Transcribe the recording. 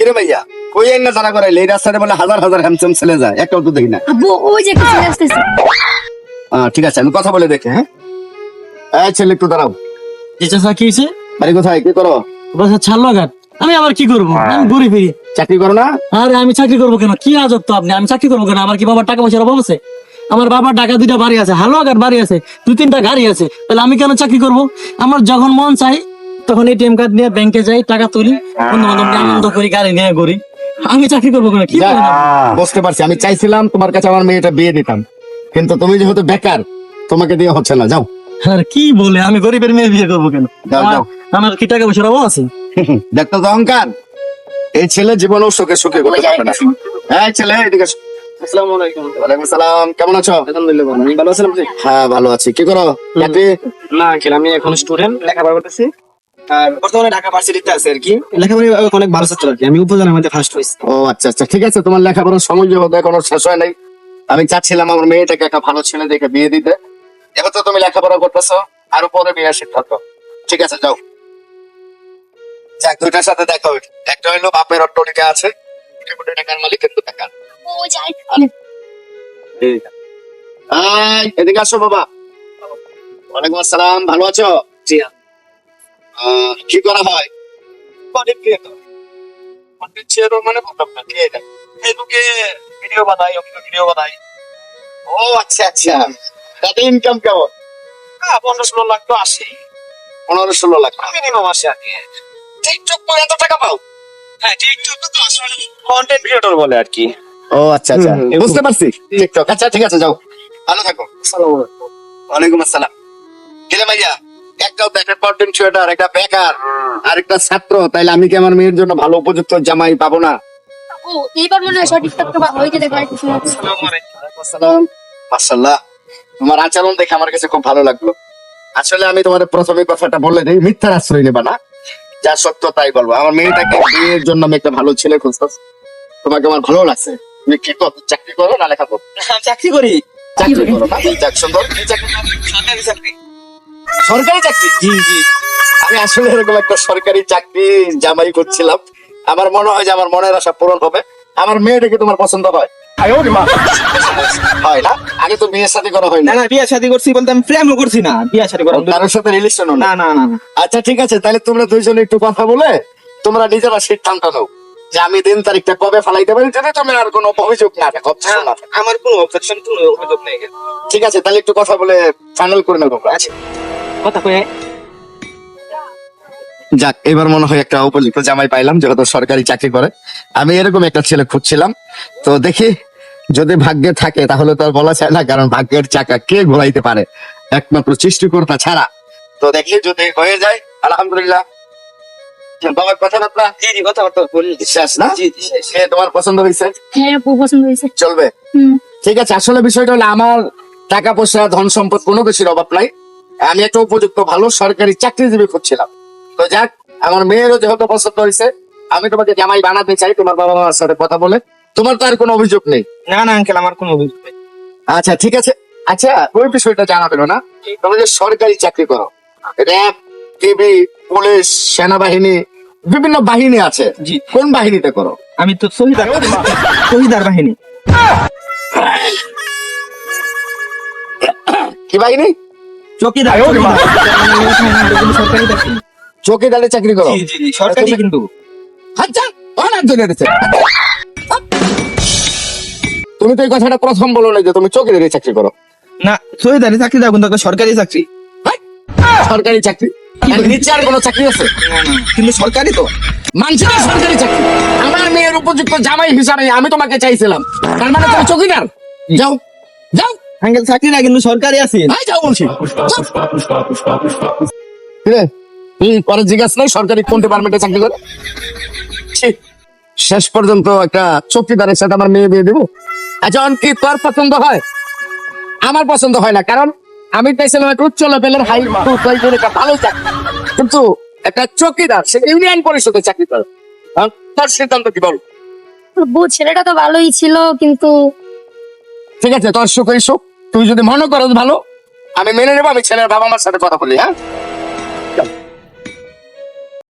কিরে ভাইয়া? কই আইন না করাইলে এই রাস্তাটা বলে হাজার হাজার হ্যামসাম ছেলে যায়। একটাও তো দেখি না। আব্বু ওই যে কিছু আসতেছে। ঠিক আছে আমি কথা বলে দেখে হ্যাঁ? এই ছেলে একটু দাঁড়াও। কি হয়েছে? বাড়ি কোথায়? কি করো? বাসা ছাড়লো ঘাট আমি আবার কি করব? আমি ঘুরে ফিরি। চাকরি করো না? আরে আমি চাকরি করব কেন? কি আজব তো আপনি। আমি চাকরি করব কেন? আমার কি বাবার টাকা পয়সার অভাব আছে? আমার বাবার টাকা দুইটা বাড়ি আছে। হালো আগার বাড়ি আছে। দু তিনটা গাড়ি আছে। তাহলে আমি কেন চাকরি করব? আমার যখন মন চাই তখন এটিএম কার্ড নিয়ে ব্যাংকে যাই টাকা তুলি বন্ধু বান্ধব আনন্দ করি গাড়ি নিয়ে ঘুরি। আমি চাকরি করব কি? বুঝতে পারছি। আমি চাইছিলাম তোমার কাছে আমার মেয়েটা বিয়ে দিতাম। কিন্তু তুমি যেহেতু বেকার তোমাকে দিয়ে হচ্ছে না। যাও। আর কি বলে আমি গরিবের মেয়ে বিয়ে করব কেন? যাও, যাও। আমার কি টাকা পয়সার অভাব আছে? দেখতো তো অহংকার। এই ছেলে জীবনও সুখে সুখে করতে পারবে না। এই ছেলে এদিকে। আসসালামু আলাইকুম। ওয়ালাইকুম সালাম। কেমন আছো? আলহামদুলিল্লাহ ভালো। আমি ভালো আছেন হ্যাঁ ভালো আছি। কি করো? না আমি এখন স্টুডেন্ট লেখাপড়া করতেছি। বর্তমানে ঢাকা ভার্সিটিতে আছে আর কি। লেখাপড়া অনেক ভালো ছাত্র আর কি। আমি উপজেলার মধ্যে ফার্স্ট হয়েছি। ও আচ্ছা আচ্ছা ঠিক আছে তোমার লেখাপড়ার সময় যেহেতু এখনও শেষ হয় নাই আমি চাচ্ছিলাম আমার মেয়েটাকে একটা ভালো ছেলে দেখে বিয়ে দিতে। এখন তো তুমি লেখাপড়া করতেছো আরও পরে বিয়ে সিদ্ধান্ত ঠিক আছে যাও। যাক দুইটার সাথে দেখা হইল একটা হইল বাপের অট্টরিকা আছে কোটি কোটি টাকার মালিক কিন্তু টাকা ওই যাই। এই, এদিকে আসো বাবা। ওয়ালাইকুম আসসালাম ভালো আছো? জি কি করা হয়? Content creator. কন্টেন্ট ক্রিয়েটর মানে ফেসবুকে ভিডিও বানাই ভিডিও বানাই। ও আচ্ছা আচ্ছা। তাতে ইনকাম কেমন? হ্যাঁ পনেরো ষোলো লাখ তো আসে পনেরো ষোলো লাখ মিনিমাম আসে আর কি। টিকটক করে এত টাকা পাও? হ্যাঁ টিকটক তো আসলে কন্টেন্ট ক্রিয়েটর বলে আর কি। ও আচ্ছা আচ্ছা। বুঝতে পারছি। টিকটক আচ্ছা ঠিক আছে যাও। ভালো থাকো। আসসালামু আলাইকুম। ওয়ালাইকুম আসসালাম। কিরে ভাইয়া? একটা একটা কন্টেন্ট ক্রিয়েটার একটা বেকার আর একটা ছাত্র। তাইলে আমি কি আমার মেয়ের জন্য ভালো উপযুক্ত জামাই পাবো না? ও এইবার মনে হয় সঠিক তথ্য হইতে দেখা আসসালাম মাশাআল্লাহ। তোমার আচরণ দেখে আমার কাছে খুব ভালো লাগল। আসলে আমি তোমার প্রথমে কথাটা বলে দিই মিথ্যার আশ্রয় নেবা না। যা সত্য তাই বলব। আমার মেয়েটাকে বিয়ের জন্য আমি একটা ভালো ছেলে খুঁজতেছি। তোমাকে আমার ভালো লাগছে। তুমি কি করো চাকরি করো না লেখা করো চাকরি করি। চাকরি করো? না। যাক সুন্দর। চাকরি করো? সরকারি চাকরি? জি জি। আমি আসলে এরকম একটা সরকারি চাকরি জামাই করছিলাম। আমার মনে হয় যে আমার মনের আশা পূরণ হবে। আমার মেয়েটাকে তোমার পছন্দ হয়? হয় না? আগে তো বিয়ের সাথে করা হয় না না না বিয়ে শাদী করছি বলতে আমি প্রেমও করছি না বিয়ে শাদী করা। কারোর সাথে রিলেশনও না না না না না। আচ্ছা ঠিক আছে তাহলে তোমরা দুইজনে একটু কথা বলে তোমরা নিজেরা সিদ্ধান্ত নাও যে আমি দিন তারিখটা কবে ফালাইতে পারি যদি তুমি আর কোনো অভিযোগ না দেখো আমার কোনো অবজেকশন কোনো অভিযোগ নেই ঠিক আছে তাহলে একটু কথা বলে ফাইনাল করে নেব আচ্ছা। কথা কয়ে। যাক এবার মনে হয় একটা উপযুক্ত জামাই পাইলাম যেহেতু সরকারি চাকরি করে। আমি এরকম একটা ছেলে খুঁজছিলাম। তো দেখি যদি ভাগ্যে থাকে তাহলে তো আর বলা যায় না কারণ ভাগ্যের চাকা কে ঘোরাইতে পারে? একমাত্র সৃষ্টিকর্তা ছাড়া। তো দেখি যদি হয়ে যায় আলহামদুলিল্লাহ। বাবার কথাবার্তা? জি জি কথাবার্তা বলি শেষ না? জি জি শেষ। তোমার পছন্দ হয়েছে? হ্যাঁ পছন্দ হয়েছে। চলবে। ঠিক আছে আসলে বিষয়টা হলো আমার টাকা পয়সা ধন সম্পদ কোনো কিছুর অভাব নাই। আমি একটা উপযুক্ত ভালো সরকারি চাকরিজীবী খুঁজছিলাম। তো যাক আমার মেয়েরও যেহেতু পছন্দ হয়েছে আমি তোমাকে জামাই বানাতে চাই তোমার বাবা মার সাথে কথা বলে। তোমার তো আর কোনো অভিযোগ নেই? না না আঙ্কেল আমার কোনো অভিযোগ নেই। আচ্ছা ঠিক আছে। আচ্ছা ওই বিষয়টা জানা পেল না। তুমি যে সরকারি চাকরি করো র্যাব টিভি পুলিশ সেনাবাহিনী বিভিন্ন বাহিনী আছে। কোন বাহিনীতে করো? আমি তো শহীদার শহীদার বাহিনী। কি বাহিনী? চকিদার। চাকরি চৌকিদারে করো। সরকারি। কিন্তু আচ্ছা অনেক তুমি তো এই কথাটা প্রথম বলো না যে তুমি চৌকিদারে চাকরি করো। না শহীদারি চাকরি দাও কিন্তু সরকারি চাকরি! সরকারি চাকরি? নিচে আর কোনো চাকরি আছে? না না কিন্তু সরকারি তো। মানুষের সরকারি চাকরি। আমার মেয়ের উপযুক্ত জামাই হিসাবে আমি তোমাকে চাইছিলাম। তার মানে তুমি চৌকিদার? যাও যাও। আঙ্কেল চাকরি না কিন্তু সরকারি আছে হাই যাও বলছি। কিরে, তুই পরে জিজ্ঞাসা নাই সরকারি কোন ডিপার্টমেন্টে চাকরি করে? শেষ পর্যন্ত একটা চৌকিদারের সাথে আমার মেয়ে বিয়ে দেবো। আচ্ছা অন কি তোর পছন্দ হয়? আমার পছন্দ হয় না কারণ আমি চাইছিলাম একটা উচ্চ লেভেলের হাই একটা ভালো চাকরি। কিন্তু একটা চৌকিদার সে ইউনিয়ন পরিষদে চাকরি করে। এখন তোর সিদ্ধান্ত কি বল? বউ ছেলেটা তো ভালোই ছিল কিন্তু ঠিক আছে তোর সুখ এই সুখ। তুই যদি মনে করো ভালো, আমি মেনে নেব, আমি ছেলের বাবা মার সাথে কথা বলি হ্যাঁ?